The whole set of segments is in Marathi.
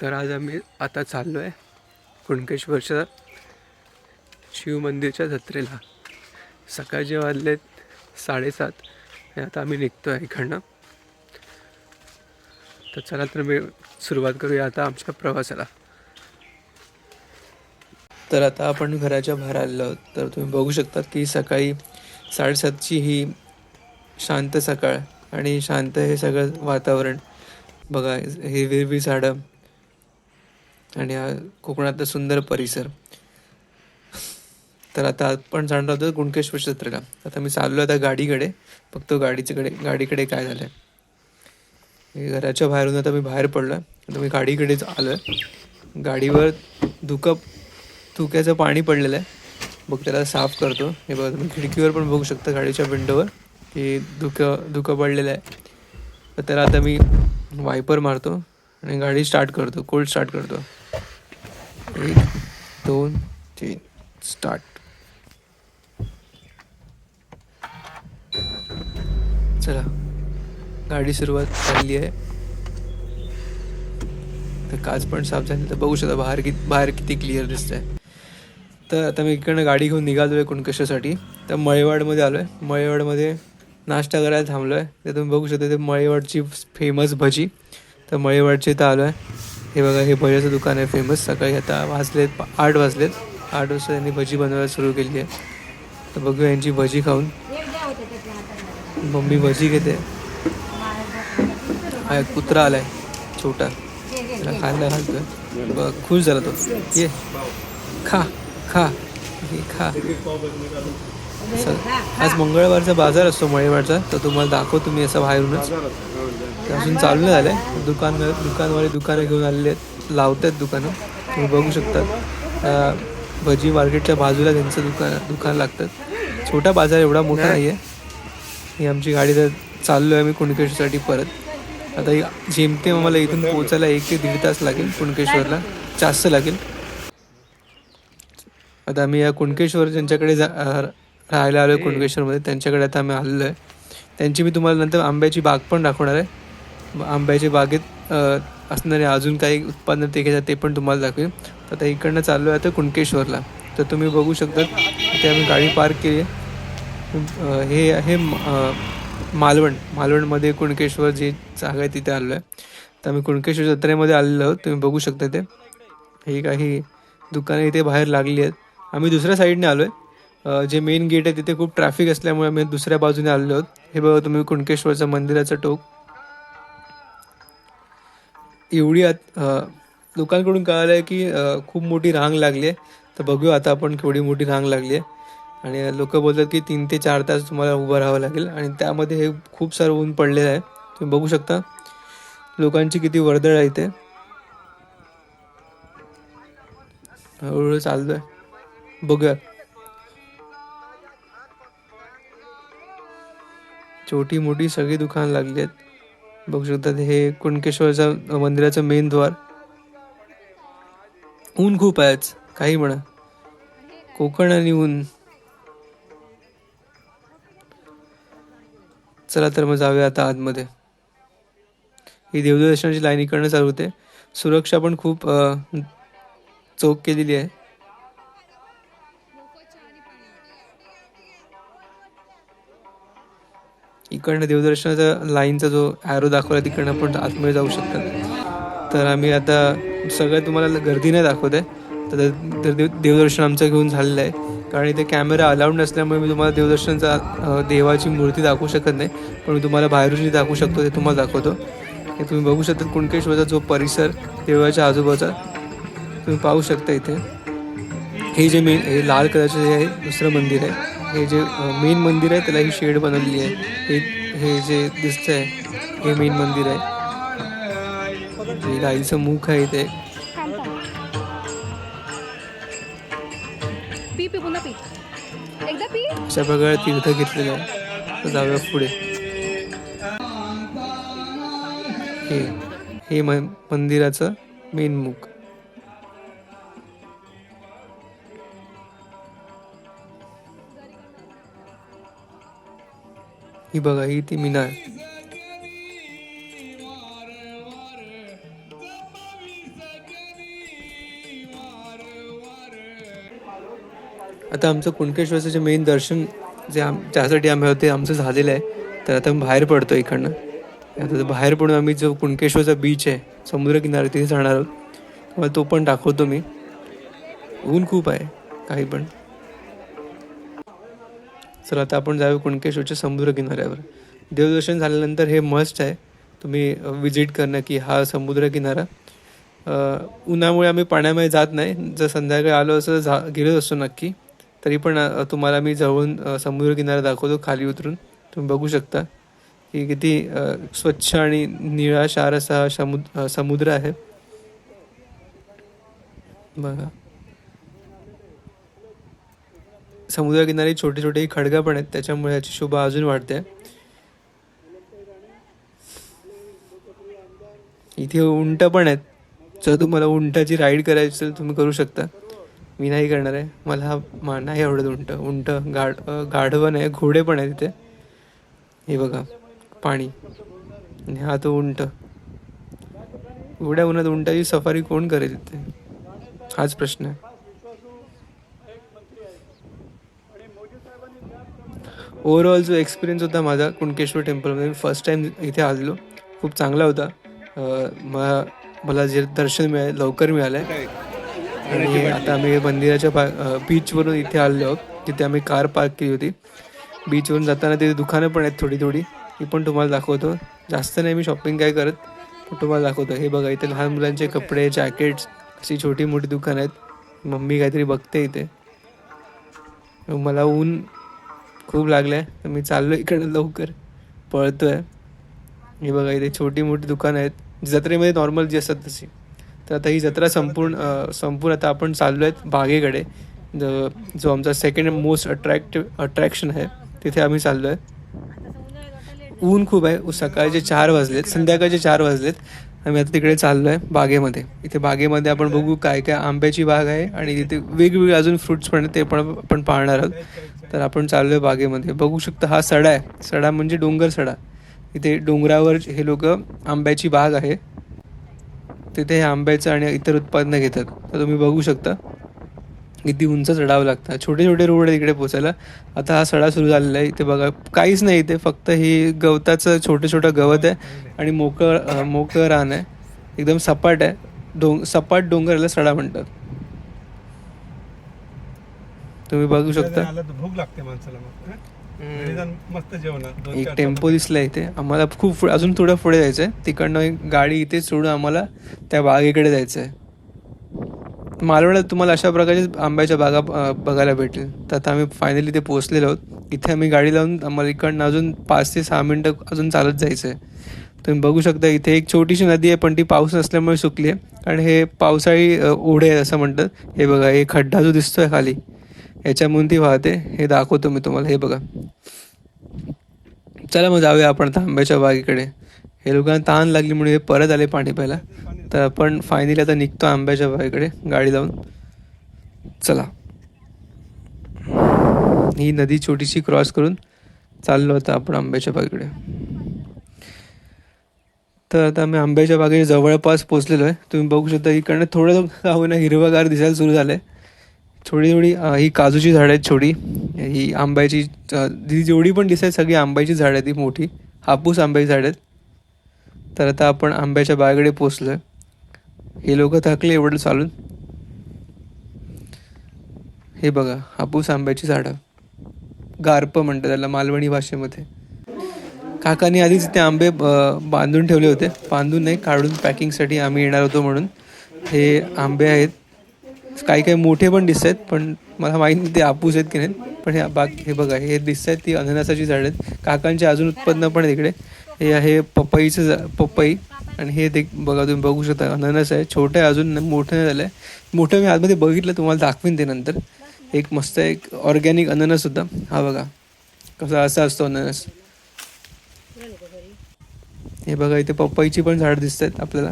तर आज आम्ही आता चाललो आहे कुणकेश्वरच्या शिवमंदिरच्या जत्रेला. सकाळचे वाजलेत साडेसात आणि आता आम्ही निघतो आहे इकडनं. तर चला तर मी सुरुवात करूया आता आमच्या प्रवासाला. तर आता आपण घराच्या बाहेर आलो तर तुम्ही बघू शकता की सकाळी साडेसातची ही शांत सकाळ आणि शांत हे सगळं वातावरण. बघा हे हिरवी झाडं आणि हा कोकणातला सुंदर परिसर. तर आता आपण जाणार होतो गुणकेश्वर जत्रेला. आता मी चाललो आता गाडीकडे. बघतो गाडीच्याकडे गाडीकडे काय झालं हे घराच्या बाहेरून आता मी बाहेर पडलो आता मी गाडीकडेच आलो आहे गाडीवर धुकं धुक्याचं पाणी पडलेलं आहे. बघ त्याला साफ करतो. हे बघा तुम्ही खिडकीवर पण बघू शकता गाडीच्या विंडोवर की धुकं धुकं पडलेलं आहे. तर त्याला आता मी वायपर मारतो आणि गाडी स्टार्ट करतो कोल्ड स्टार्ट करतो. एक दोन तीन स्टार्ट चला गाडी सुरुवात झाली आहे. तर काच पण साफ झाली तर बघू शकता बाहेर किती बाहेर किती क्लिअर दिसतंय. तर आता मी इकडनं गाडी घेऊन निघालो आहे कुणकशासाठी. तर मळेवाडमध्ये आलो आहे मळेवाडमध्ये नाश्ता करायला थांबलो आहे तर तुम्ही बघू शकता ते मळेवाडची फेमस भजी. तर मळेवाडची इथं आलो आहे हे बघा हे भज्याचं दुकान आहे फेमस सकाळी आता वाजलेत आठ वाजलेत. आठ वाजता त्यांनी भजी बनवायला सुरू केली आहे. तर बघूया यांची भजी खाऊन. मम्मी भजी घेते. हा एक कुत्रा आलाय छोटा. त्याला खायला घालतोय. बघ खुश झाला तो. ये. खा खा. हे खा. आज मंगळवारचा बाजार असतो मळेवाडचा तर तुम्हाला दाखवतो मी असं बाहेरूनच. अजून चालू नाही झालंय. दुकान दुकानवाले दुकानं घेऊन आलेले आहेत. लावतात दुकानं. तुम्ही बघू शकता अं, भजी मार्केटच्या बाजूला त्यांचं दुकान दुकान लागतं छोटा बाजार एवढा मोठा नाही. आहे ही आमची गाडी तर चाललो आहे मी कुणकेश्वरसाठी परत. आता जेमतेम आम्हाला इथून पोहोचायला एक ते दीड तास लागेल कुणकेश्वरला. जास्त लागेल. आता आम्ही या कुणकेश्वर ज्यांच्याकडे जा राहायला आलो आहे कुणकेश्वरमध्ये त्यांच्याकडे आता आम्ही आलेलो आहे. त्यांची मी तुम्हाला नंतर आंब्याची बाग पण दाखवणार आहे. आंब्याच्या बागेत असणारे अजून काही उत्पादन ते घेतात ते पण तुम्हाला दाखवेन. तर आता इकडनं चाललो आहे आता कुणकेश्वरला तर तुम्ही बघू शकता इथे आम्ही गाडी पार्क केली आहे. हे आहे मालवण. मालवणमध्ये कुणकेश्वर जी जागा आहे तिथे आलो आहे. तर आम्ही कुणकेश्वर जत्रेमध्ये आलेलो आहोत. तुम्ही बघू शकता ते हे काही दुकानं इथे बाहेर लागली आहेत. आम्ही दुसऱ्या साईडने आलो आहे जे मेन गेट आहे तिथे खूप ट्रॅफिक असल्यामुळे आम्ही दुसऱ्या बाजूने आलेलो आहोत. हे बघा तुम्ही कुणकेश्वरचं मंदिराचं टोक. एवढी आत लोकांकडून कळालं आहे की खूप मोठी रांग लागली आहे. तर बघूया आता आपण केवढी मोठी रांग लागली आहे. आणि लोक बोलतात की तीन ते चार तास तुम्हाला उभं राहावं लागेल. आणि त्यामध्ये हे खूप सारं ऊन पडलेलं आहे. तुम्ही बघू शकता. लोकांची किती वर्दळ आहे इथे. हळूहळू चाललोय बघूया. छोटी मोठी सगळी दुकान लागली आहेत. बघू शकतात हे कुणकेश्वरचं मंदिराचं मेन द्वार. ऊन खूप आहे आज, काही म्हणा. कोकण आणि ऊन. चला तर मग जाऊया आता आतमध्ये. ही देवदर्शनाची लाईन इकडनं चालू होते. सुरक्षा पण खूप चोख केलेली आहे. इकडनं देवदर्शनाचा लाईनचा जो ॲरो दाखवला तिकडनं आपण आतमध्ये जाऊ शकतात तर आम्ही आता सगळं तुम्हाला गर्दी नाही दाखवत आहे तर तर देव देवदर्शन आमचं घेऊन झालेलं आहे. कारण इथे कॅमेरा अलाउड नसल्यामुळे मी तुम्हाला देवदर्शनचा देवाची मूर्ती दाखवू शकत नाही. पण मी तुम्हाला बाहेरून जे दाखवू शकतो ते तुम्हाला दाखवतो. हे तुम्ही बघू शकता कुणकेश्वरचा जो परिसर देवळाच्या आजूबाजूचा तुम्ही पाहू शकता इथे. हे जे मेन हे लाल कलरचं जे आहे दुसरं मंदिर आहे. हे जे मेन मंदिर आहे त्याला ही शेड बनवलेली आहे. हे हे जे दिसतंय हे मेन मंदिर आहे. हे गाईचं मुख आहे पी अशा प्रकारे तीर्थ घेतलेलं आहे. जाऊया पुढे. हे हे मंदिराचं मेन मुख ही बघा ही ती मिनार. आता आमचं कुणकेश्वरचं जे मेन दर्शन जे आम ज्यासाठी आम्ही होते आमचं झालेलं आहे. तर आता आम्ही बाहेर पडतो इकडनं. आता बाहेर पडून आम्ही जो कुणकेश्वरचा बीच आहे समुद्रकिनारे तिथे जाणार आहोत. तो पण दाखवतो मी. ऊन खूप आहे काही पण. चला आता आपण जाऊ कुणकेश्वरच्या समुद्र किनाऱ्यावर देवदर्शन झाल्यानंतर हे मस्ट आहे. तुम्ही विजिट करणं की हा समुद्रकिनारा. उन्हामुळे आम्ही पाण्यामध्ये जात नाही. जर संध्याकाळी आलो असं झा गेलोच असतो नक्की. तरी पण तुम्हाला मी जवळून समुद्रकिनारा दाखवतो खाली उतरून. तुम्ही बघू शकता. की किती स्वच्छ आणि निळा शार असा हा समुद्र समुद्र आहे. बघा. समुद्रकिनारी छोटे छोटे खडगा पण आहेत त्याच्यामुळे याची शोभा अजून वाढते. इथे उंट पण आहेत. जर तुम्हाला उंटाची राईड करायची असेल तुम्ही करू शकता. मी नाही करणार आहे. मला हा मा नाही आवडत उंट. उंट गाढ गाढवण आहे घोडे पण आहेत तिथे हे बघा पाणी. आणि हा तो उंट. एवढ्या उन्हात उंटाची सफारी कोण करेल तिथे हाच प्रश्न आहे. ओव्हरऑल जो एक्सपिरियन्स होता माझा कुणकेश्वर टेम्पलमध्ये मी फर्स्ट टाइम इथे आलेलो. खूप चांगला होता. मला मला जे दर्शन मिळालं लवकर मिळालं. आहे आणि आता आम्ही मंदिराच्या पा बीचवरून इथे आलेलो आहोत. तिथे आम्ही कार पार्क केली होती. बीचवरून जाताना तिथे दुकानं पण आहेत थोडी थोडी ती पण तुम्हाला दाखवतो. जास्त नाही मी शॉपिंग काय करत पण तुम्हाला दाखवतो. हे बघा इथे लहान मुलांचे कपडे जॅकेट्स अशी छोटी मोठी दुकानं आहेत. मम्मी काहीतरी बघते इथे. मला ऊन खूप लागलं आहे तर मी चाललो इकडं लवकर. पळतो आहे हे बघा इथे छोटी मोठी दुकानं आहेत. जत्रेमध्ये नॉर्मल जी असतात तशी. तर आता ही जत्रा संपूर्ण संपूर्ण आता आपण चाललो आहेत बागेकडे. जो जो आमचा सेकंड मोस्ट अट्रॅक्टिव्ह अट्रॅक्शन आहे तिथे आम्ही चाललो आहे ऊन खूप आहे. सकाळचे चार वाजलेत. संध्याकाळचे चार वाजलेत. आम्ही आता तिकडे चाललो आहे बागेमध्ये. इथे बागेमध्ये आपण बघू काय काय आंब्याची बाग आहे आणि तिथे वेगवेगळे अजून फ्रुट्स पण आहेत ते पण आपण पाहणार आहोत. तर आपण चाललो आहे बागेमध्ये. बघू शकता हा सडा आहे. सडा म्हणजे डोंगर सडा. इथे डोंगरावर हे लोक आंब्याची बाग आहे. तिथे हे आंब्याचं आणि इतर उत्पादनं घेतात. तर तुम्ही बघू शकता किती उंच चढावं लागतं. छोटे छोटे रोड आहे इकडे पोचायला. आता हा सडा सुरू झालेला आहे. इथे बघा काहीच नाही इथे. फक्त ही गवताचं छोटं छोटं गवत आहे आणि मोकळ मोकळं रान आहे. एकदम सपाट आहे. डोंग सपाट डोंगराला सडा म्हणतात. तुम्ही बघू शकता. आलं तर भूक लागते माणसाला मग? घरी जाऊन मस्त जेवणार दोन एक टेम्पो दिसला इथे. आम्हाला खूप अजून थोडं पुढे जायचं आहे तिकडनं एक गाडी इथे सोडून आम्हाला त्या बागेकडे जायचं आहे मालवणात तुम्हाला अशा प्रकारचे आंब्याच्या बागा बघायला भेटतील तर आता आम्ही फायनली ते पोहोचलेलो आहोत. इथे आम्ही गाडी लावून आम्हाला इकडनं अजून पाच ते सहा मिनटं अजून चालत जायचं आहे तुम्ही बघू शकता इथे एक छोटीशी नदी आहे पण ती पाऊस नसल्यामुळे सुकली आहे आणि हे पावसाळी ओढे आहे असं म्हणतात. हे बघा हे खड्डा जो दिसतोय खाली. याच्यामधून ती वाहते. हे दाखवतो मी तुम्हाला. हे बघा. चला मग जाऊया आपण आता आंब्याच्या बागेकडे. हे लोकांना ताण लागली म्हणून हे परत आले पाणी प्यायला. तर आपण फायनली आता निघतो आंब्याच्या बागेकडे. गाडी लावून. चला. ही नदी छोटीशी क्रॉस करून चाललो आता आपण आंब्याच्या बागेकडे. तर आता आम्ही आंब्याच्या बागेच्या जवळपास पोचलेलो आहे. तुम्ही बघू शकता इकडनं थोडं का होईना हिरवगार दिसायला सुरू झालं आहे थोडी थोडी ही काजूची झाडं आहेत छोटी. ही आंब्याची जी जेवढी पण दिसत सगळी आंब्याची झाडं आहेत ती मोठी. हापूस आंब्याची झाडं आहेत. तर आता आपण आंब्याच्या बागेकडे पोचलो आहे हे लोक थकले एवढं चालून. हे बघा हापूस आंब्याची झाडं. गारप म्हणतात त्याला मालवणी भाषेमध्ये. काकांनी आधीच ते आंबे बांधून ठेवले होते. बांधून नाही काढून पॅकिंगसाठी आम्ही येणार होतो म्हणून. हे आंबे आहेत. काही काही मोठे पण दिसत आहेत पण मला माहीत नाही ते आपूस आहेत की नाही. पण हे बाग हे बघा हे दिसत आहेत ती अननसाची झाडं आहेत. काकांचे अजून उत्पन्न पण आहे तिकडे हे आहे पपईचं झा पपई. आणि हे ते बघा तुम्ही बघू शकता अननस आहे. छोटं आहे अजून मोठं नाही झालं आहे मोठं मी आतमध्ये बघितलं तुम्हाला दाखवीन ते नंतर. एक मस्त एक ऑर्गॅनिक अननस होता. हा बघा कसा असा असतो अननस. हे बघा इथे पपईची पण झाड दिसत आहेत आपल्याला.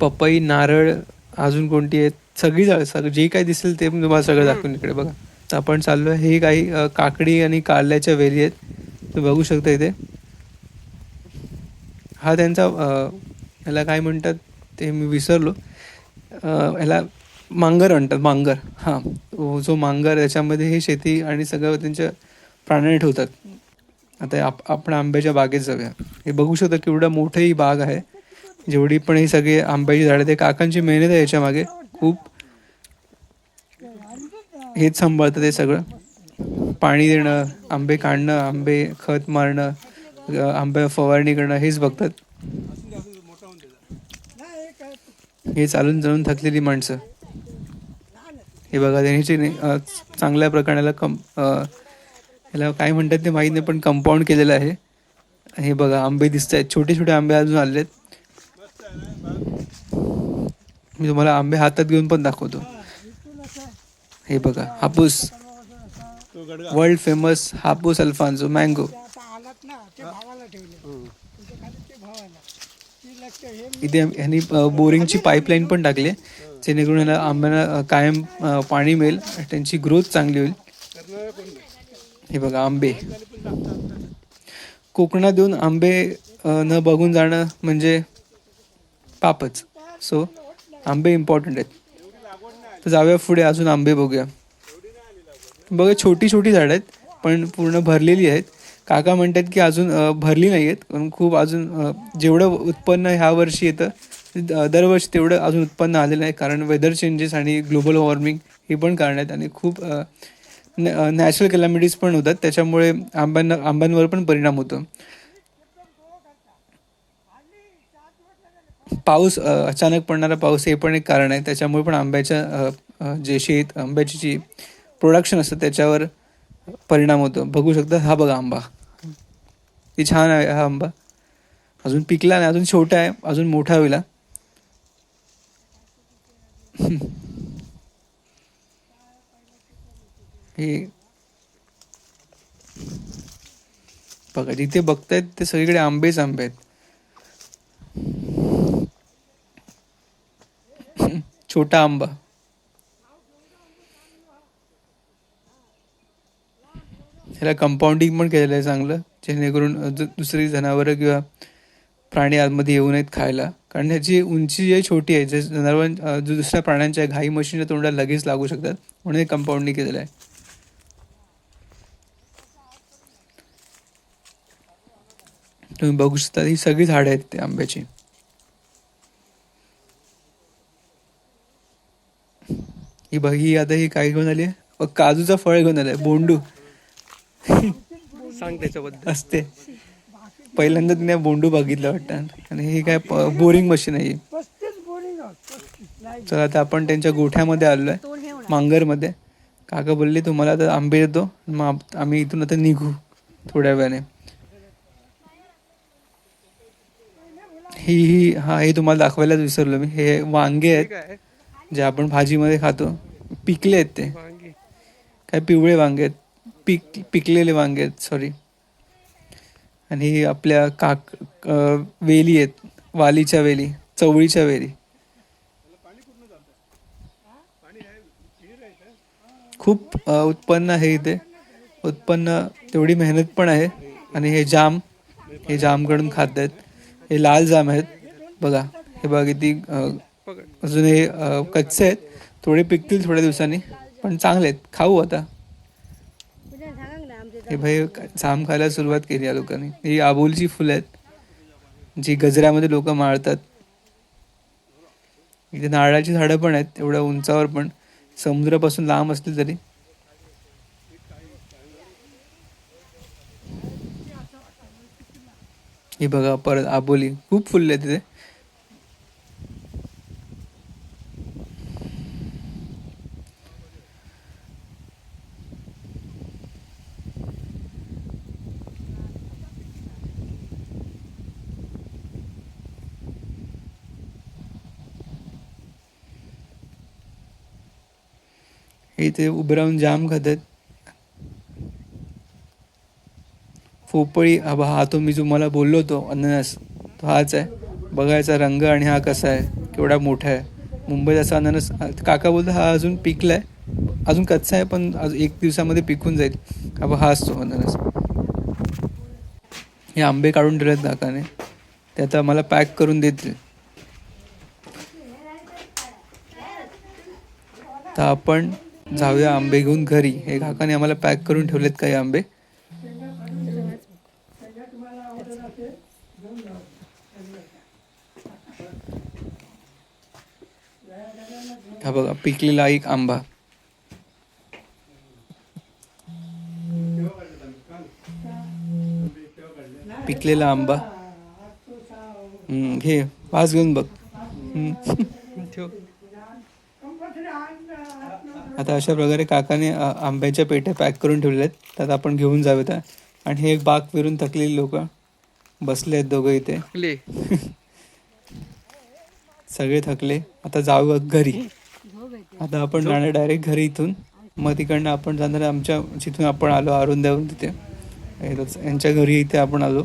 पपई नारळ अजून कोणती आहेत? सगळी जे काही दिसेल ते तुम्हाला सगळं दाखवून इकडे बघा. तर आपण चाललो आहे. हे काही काकडी आणि कारल्याच्या वेली आहेत. तुम्ही बघू शकता इथे. हा त्यांचा ह्याला काय म्हणतात ते मी विसरलो. ह्याला मांगर म्हणतात. मांगर. हां. जो मांगर त्याच्यामध्ये हे शेती आणि सगळं त्यांच्या प्राण्यांनी ठेवतात. आता आप आपण आंब्याच्या बागेत जाऊया. हे बघू शकता केवढं मोठं ही बाग आहे. जेवढी पण ही सगळी आंब्याची झाडं ते काकांची मेहनत आहे याच्यामागे. खूप हेच सांभाळतं ते सगळं. पाणी देणं आंबे काढणं आंबे खत मारणं आंब्या आंबे फवारणी करणं हेच बघतात. हे चालून चालून थकलेली माणसं. हे बघा त्यांची चांगल्या प्रकाराला कम याला काय म्हणतात ते माहीत नाही पण कंपाऊंड केलेलं आहे. हे बघा आंबे दिसत आहेत छोटे छोटे आंबे अजून आलेत. मी तुम्हाला आंबे हातात घेऊन पण दाखवतो. हे बघा Hapus. World famous Hapus Alphonso mango इथे ह्यांनी बोरिंगची पाईपलाईन पण टाकली आहे, जेणेकरून ह्याला आंब्यांना कायम पाणी मिळेल त्यांची ग्रोथ चांगली होईल. हे बघा आंबे. कोकणात येऊन आंबे न बघून जाणं म्हणजे पापच सो आंबे इम्पॉर्टंट आहेत. तर जाऊया पुढे अजून आंबे बघूया. बघा छोटी छोटी झाडं आहेत पण पूर्ण भरलेली आहेत. काका म्हणतात की अजून भरली नाही आहेत कारण खूप अजून जेवढं उत्पन्न ह्या वर्षी येतं द- दरवर्षी तेवढं अजून उत्पन्न आलेलं आहे कारण वेदर चेंजेस आणि ग्लोबल वॉर्मिंग हे पण कारण आहेत आणि खूप नॅचरल कॅलॅमिटीज पण होतात. त्याच्यामुळे आंब्यांना आंब्यांवर पण परिणाम होतो. पाऊस अचानक पडणारा पाऊस हे पण एक कारण आहे. त्याच्यामुळे पण आंब्याच्या जे शेत आंब्याची जी प्रोडक्शन असतं त्याच्यावर परिणाम होतो. बघू शकता हा बघा आंबा. ती छान आहे हा आंबा. अजून पिकला नाही अजून छोटा आहे अजून मोठा होईल हे बघा जिथे बघतायत ते सगळीकडे आंबेच आंबे आहेत. छोटा आंबा. ह्याला कंपाऊंडिंग पण केलेलं आहे चांगलं. जेणेकरून दुसरी जनावरं किंवा प्राणी आतमध्ये येऊ नयेत खायला. कारण ह्याची उंची जी आहे छोटी आहे. जे जनावर जो दुसऱ्या प्राण्यांच्या घाई मशीनच्या तोंडाला लगेच लागू शकतात. म्हणून हे कंपाऊंडिंग केलेलं आहे. तुम्ही बघू शकता ही सगळी झाडं आहेत ते आंब्याची. ही बघ ही आता ही काय घेऊन आली? आहे काजूचं फळ घेऊन आलंय बोंडू. सांग त्याच्याबद्दल. असते. पहिल्यांदा तिने बोंडू बघितलं वाटतं. आणि हे काय बोरिंग मशीन आहे. चला आता आपण त्यांच्या गोठ्यामध्ये आलोय तोंड हे होणार मांगरमध्ये. काका बोलले तुम्हाला आता आंबे देतो. मग आम्ही इथून आता निघू थोड्या वेळाने. ही ही हा हे तुम्हाला दाखवायलाच विसरलो मी. हे वांगे आहेत. जे आपण भाजीमध्ये खातो पिकले आहेत ते. काय पिवळे वांगे आहेत. पिक पिकलेले वांगे आहेत सॉरी आणि ही आपल्या काक वेली आहेत. वालीच्या वेली चवळीच्या वेली. खूप उत्पन्न आहे इथे. उत्पन्न तेवढी मेहनत पण आहे. आणि हे जाम हे जामकडून खात आहेत. हे लाल जाम आहेत. बघा हे बघा किती अजून हे कच्चे आहेत. थोडे पिकतील थोड्या दिवसांनी पण चांगले आहेत. खाऊ आता. हे भाई जाम खायला सुरुवात केली या लोकांनी. ही आबोलीची फुलं आहेत जी गजऱ्यामध्ये लोक माळतात. इथे नारळाची झाडं पण आहेत एवढ्या उंचावर पण. समुद्रापासून लांब असली तरी. ही बघा परत आबोली. खूप फुलले तिथे. हे इथे उभं राहून जाम खातात. पोपळी हा हा तो मी तुम्हाला बोललो होतो अननस. तो हाच आहे. बघायचा रंग आणि हा कसा आहे. केवढा मोठा आहे. मुंबईत असा अननस काका बोलतो हा अजून पिकला आहे अजून कच्चा आहे पण अजून एक दिवसामध्ये पिकून जाईल. हा बा हाच तो अननस. हे आंबे काढून ठेवलेत काकाने. ते आता मला पॅक करून देतील. तर आपण जाऊया आंबे घेऊन घरी. हे काकाने आम्हाला पॅक करून ठेवलेत काही आंबे. हा बघा पिकलेला एक आंबा. पिकलेला आंबा. घे वास घेऊन बघ. ठेव. आता अशा प्रकारे काकाने आंब्याच्या पेट्या पॅक करून ठेवलेल्या आहेत. त्यात आपण घेऊन जाऊयात. आणि हे बाग फिरून थकलेली लोक बसले आहेत दोघं इथे. सगळे थकले. आता जाऊ घरी. आता आपण जाणार डायरेक्ट घरी इथून. मग तिकडनं आपण जाणार आमच्या जिथून आपण आलो अरुंद्यावरून तिथे. इथंच यांच्या घरी इथे आपण आलो.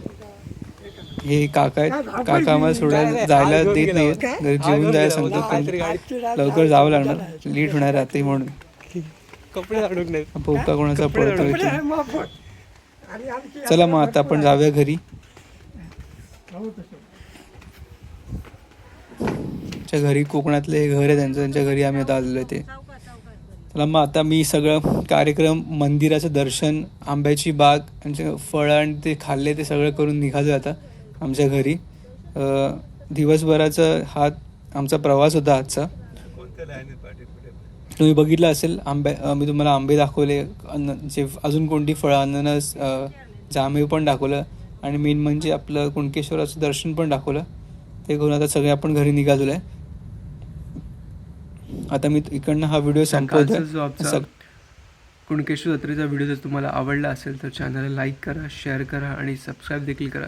हे काका आहेत. काका आम्हाला सोडायला जायला देत नाही घरी जेवून जायला सांगतो पण लवकर जावं लागणार. लेट होणार रात्री म्हणून. कपडे पोका कोणाचा पडतो चला मग आता आपण जाऊया घरी. त्यांच्या घरी कोकणातले हे घर आहे त्यांचं. त्यांच्या घरी आम्ही आता आलेलो आहे ते. चला मग आता मी सगळं कार्यक्रम मंदिराचं दर्शन आंब्याची बाग त्यांचे फळं आणि ते खाल्ले ते सगळं करून निघालो आता. आमच्या घरी. दिवसभराचा हा आमचा प्रवास होता आजचा. तुम्ही बघितलं असेल आंबे मी तुम्हाला आंबे दाखवले अन्न जे अजून कोणती फळं अननस जांभूळ पण दाखवलं आणि मेन म्हणजे आपलं कुणकेश्वराचं दर्शन पण दाखवलं. ते करून आता सगळे आपण घरी निघालेलो आहे. आता मी इकडनं हा व्हिडिओ संपवतो आमचा कुणकेश्वर जत्रेचा व्हिडिओ जर तुम्हाला आवडला असेल तर चॅनलला लाईक करा शेअर करा आणि सबस्क्राईब देखील करा.